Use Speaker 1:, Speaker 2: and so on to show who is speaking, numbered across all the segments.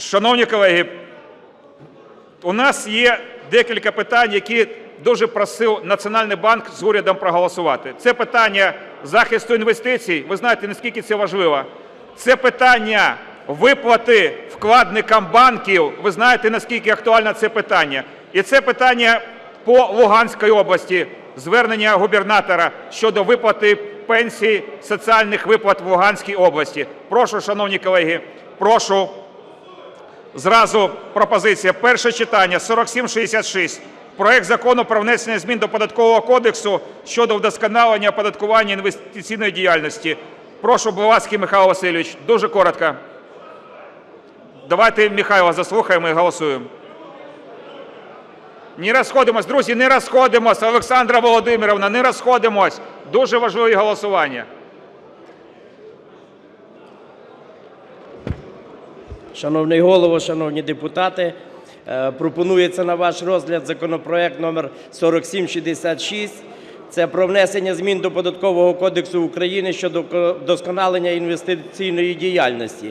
Speaker 1: Шановні колеги, у нас є декілька питань, які дуже просив Національний банк з урядом проголосувати. Це питання захисту інвестицій. Ви знаєте, наскільки це важливо. Це питання виплати вкладникам банків. Ви знаєте, наскільки актуальне це питання. І це питання по Луганській області, звернення губернатора щодо виплати пенсій, соціальних виплат в Луганській області. Прошу, шановні колеги, прошу Зразу пропозиція. Перше читання, 4766. Проект Закону про внесення змін до Податкового кодексу щодо вдосконалення оподаткування інвестиційної діяльності. Прошу, Блаватський Михайло Васильович, дуже коротко. Давайте Михайла заслухаємо і голосуємо. Не розходимось, друзі, не розходимось. Олександра Володимировна, не розходимось. Дуже важливі голосування.
Speaker 2: Шановний голово, шановні депутати, е, пропонується на ваш розгляд законопроект номер 4766. Це про внесення змін до Податкового кодексу України щодо ко- вдосконалення інвестиційної діяльності.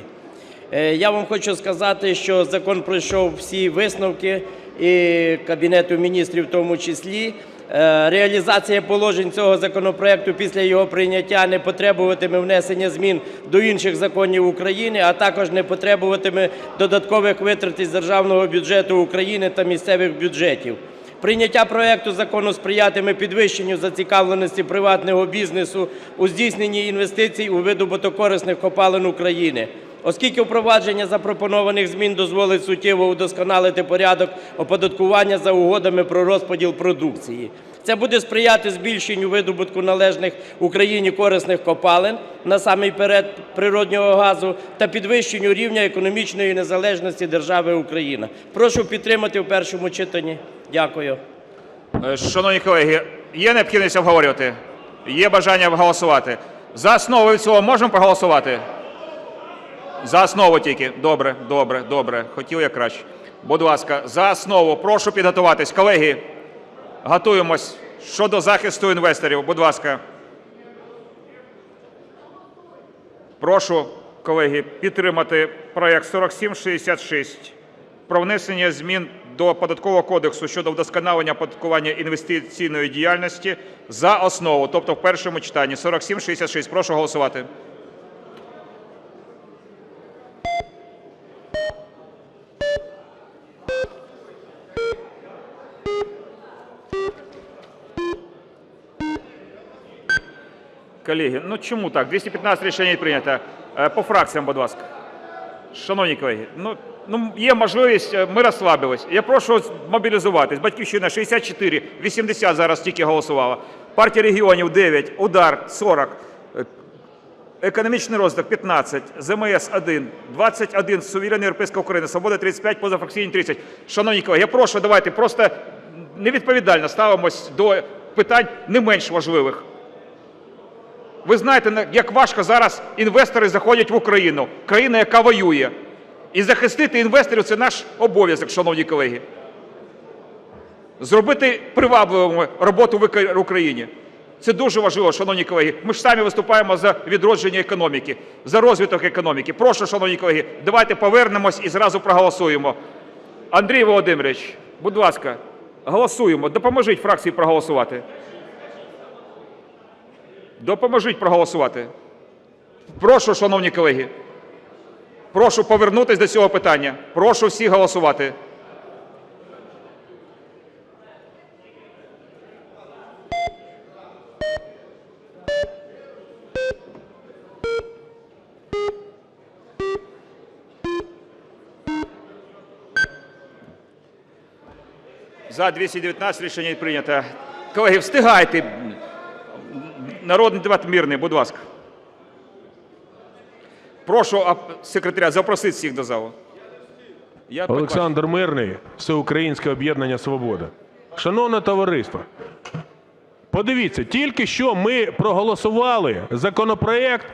Speaker 2: Е, Я вам хочу сказати, що закон пройшов всі висновки і Кабінету міністрів в тому числі. Е, Реалізація положень цього законопроекту після його прийняття не потребуватиме внесення змін до інших законів України, а також не потребуватиме додаткових витрат із державного бюджету України та місцевих бюджетів. Прийняття проекту закону сприятиме підвищенню зацікавленості приватного бізнесу у здійсненні інвестицій у видобуток корисних копалин України. Оскільки впровадження запропонованих змін дозволить суттєво удосконалити порядок оподаткування за угодами про розподіл продукції. Це буде сприяти збільшенню видобутку належних Україні корисних копалин, насамперед природнього газу, та підвищенню рівня економічної незалежності держави Україна. Прошу підтримати в першому читанні. Дякую.
Speaker 1: Е, Шановні колеги, є необхідність обговорювати? Є бажання голосувати? За основу цілому можемо проголосувати? За основу тільки. Добре, добре, добре. Хотів я краще. Будь ласка, за основу. Прошу підготуватись. Колеги, готуємось щодо захисту інвесторів. Будь ласка. Прошу, колеги, підтримати проект 4766 про внесення змін до Податкового кодексу щодо вдосконалення оподаткування інвестиційної діяльності за основу, тобто в першому читанні. 4766. Прошу голосувати. Колеги, ну чому так? 215 рішення прийнято. По фракціям, будь ласка. Шановні колеги, ну, ну є можливість, е, ми розслабились. Я прошу мобілізуватись. Батьківщина 64, 80 зараз тільки голосувала. Партія регіонів 9, Удар 40, е, Економічний розвиток 15, ЗМС 1, 21, Суверенна Європейська Україна, Свобода 35, позафракційні 30. Шановні колеги, я прошу, давайте просто невідповідально ставимось до питань не менш важливих. Ви знаєте, як важко зараз інвестори заходять в Україну, країна, яка воює. І захистити інвесторів це наш обов'язок, шановні колеги. Зробити привабливою роботу в Україні. Це дуже важливо, шановні колеги. Ми ж самі виступаємо за відродження економіки, за розвиток економіки. Прошу, шановні колеги, давайте повернемось і зразу проголосуємо. Андрій Володимирович, будь ласка, голосуємо. Допоможіть фракції проголосувати. Допоможіть проголосувати. Прошу, шановні колеги. Прошу повернутися до цього питання. Прошу всіх голосувати. За 219 рішення прийнято. Колеги, встигайте. Народний депутат Мірний, будь ласка. Прошу секретаря запросити всіх до залу. Я
Speaker 3: Олександр Мирний, Всеукраїнське об'єднання Свобода. Шановне товариство, подивіться, тільки що ми проголосували законопроект,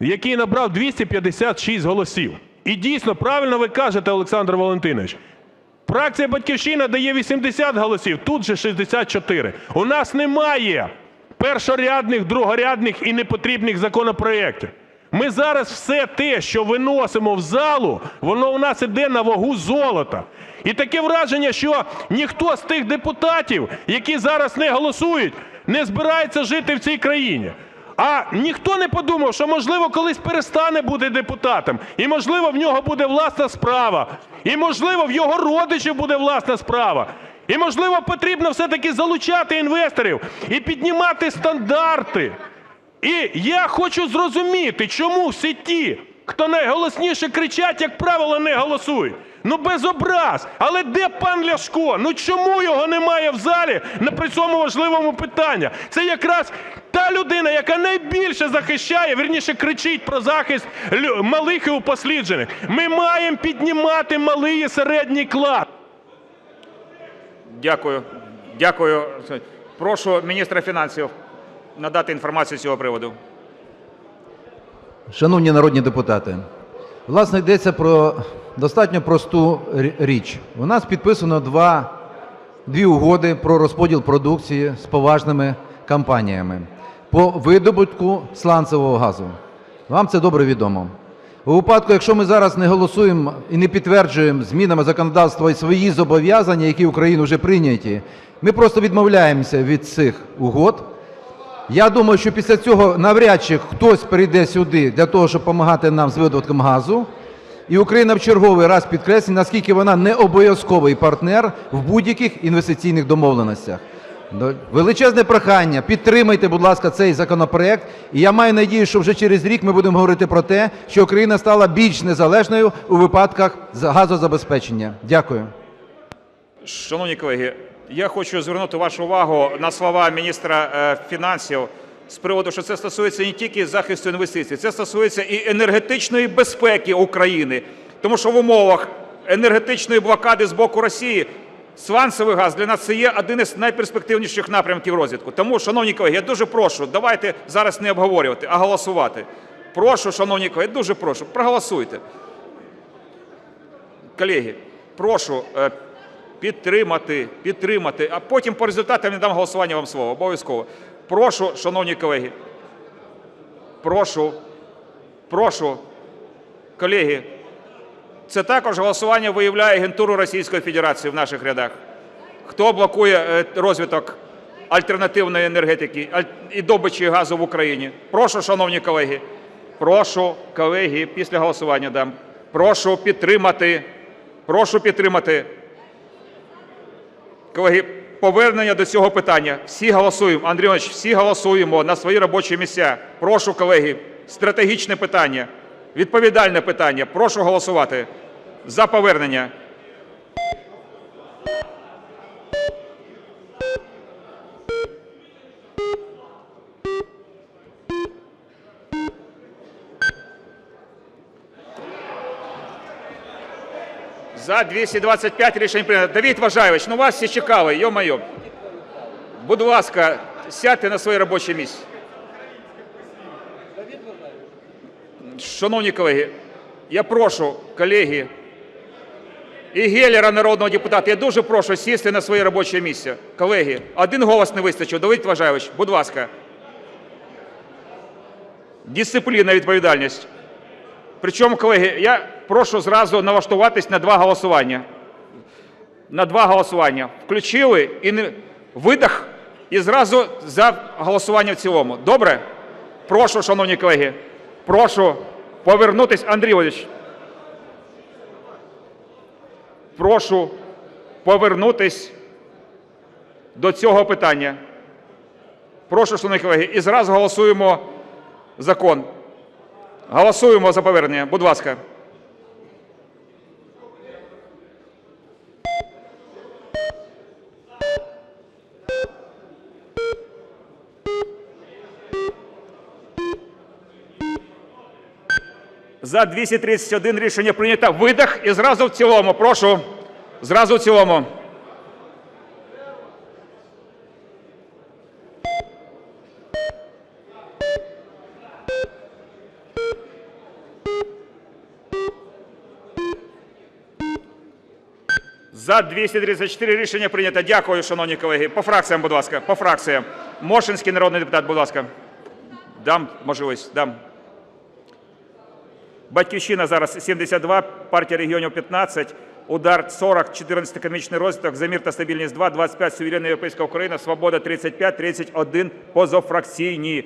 Speaker 3: який набрав 256 голосів. І дійсно, правильно ви кажете, Олександр Валентинович, фракція «Батьківщина» дає 80 голосів, тут же 64. У нас немає першорядних, другорядних і непотрібних законопроєктів. Ми зараз все те, що виносимо в залу, воно у нас іде на вагу золота. І таке враження, що ніхто з тих депутатів, які зараз не голосують, не збирається жити в цій країні. А ніхто не подумав, що можливо колись перестане бути депутатом, і можливо в нього буде власна справа, і можливо в його родичів буде власна справа. І можливо потрібно все-таки залучати інвесторів і піднімати стандарти. І я хочу зрозуміти, чому всі ті, хто найголосніше кричать, як правило, не голосують. Ну без образ. Але де пан Ляшко? Ну чому його немає в залі на при цьому важливому питанні? Це якраз та людина, яка найбільше захищає, вірніше кричить про захист малих і упосліджених. Ми маємо піднімати малий і середній клас.
Speaker 1: Дякую. Дякую. Прошу міністра фінансів надати інформацію з цього приводу.
Speaker 4: Шановні народні депутати, власне, йдеться про достатньо просту річ. У нас підписано два, дві угоди про розподіл продукції з поважними компаніями по видобутку сланцевого газу. Вам це добре відомо. У випадку, якщо ми зараз не голосуємо і не підтверджуємо змінами законодавства і свої зобов'язання, які Україні вже прийняті, ми просто відмовляємося від цих угод. Я думаю, що після цього навряд чи хтось прийде сюди для того, щоб допомагати нам з видобутком газу. І Україна в черговий раз підкреслює, наскільки вона не обов'язковий партнер в будь-яких інвестиційних домовленостях. До- Величезне прохання, підтримайте, будь ласка, цей законопроект. І я маю надію, що вже через рік ми будемо говорити про те, що Україна стала більш незалежною у випадках газозабезпечення. Дякую.
Speaker 1: Шановні колеги, я хочу звернути вашу увагу на слова міністра е, фінансів з приводу, що це стосується не тільки захисту інвестицій, це стосується і енергетичної безпеки України. Тому що в умовах енергетичної блокади з боку Росії сланцевий газ для нас це є один із найперспективніших напрямків розвитку. Тому, шановні колеги, я дуже прошу, давайте зараз не обговорювати, а голосувати. Прошу, шановні колеги, дуже прошу, проголосуйте. Колеги, прошу е, підтримати, підтримати, а потім по результатам я дам голосування вам слово, обов'язково. Прошу, шановні колеги, прошу, прошу, колеги, це також голосування виявляє агентуру Російської Федерації в наших рядах. Хто блокує е, розвиток альтернативної енергетики і добичі газу в Україні? Прошу, шановні колеги, прошу, колеги, після голосування дам. Прошу підтримати, прошу підтримати. Колеги, повернення до цього питання. Всі голосуємо. Андрій Іванович, всі голосуємо на свої робочі місця. Прошу, колеги, стратегічне питання, відповідальне питання. Прошу голосувати за повернення. За 225 рішень прийнято. Давид Важаєвич, ну вас всі чекали, йо-моє. Будь ласка, сядьте на своє робоче місце. Шановні колеги, я прошу, колеги, і Геллера, народного депутата, я дуже прошу сісти на своє робоче місце. Колеги, один голос не вистачив. Давид Важаєвич, будь ласка. Дисципліна, відповідальність. Причому, колеги, я прошу зразу налаштуватись на два голосування. На два голосування. Включили і не видах, і зразу за голосування в цілому. Добре? Прошу, шановні колеги, прошу повернутись, Андрій Володимирович. Прошу повернутись до цього питання. Прошу, шановні колеги, і зразу голосуємо закон. Голосуємо за повернення. Будь ласка. За 231 рішення прийнято. Видах і зразу в цілому. Прошу. Зразу в цілому. За 234 рішення прийнято. Дякую, шановні колеги. По фракціям, будь ласка. По фракціям. Мошинський народний депутат, будь ласка. Дам можливість. Дам. Батьківщина зараз 72, партія регіонів 15, Удар 40, 14 економічний розвиток, Замір та стабільність 2, 25 суверенна європейська Україна, Свобода 35, 31 позафракційні.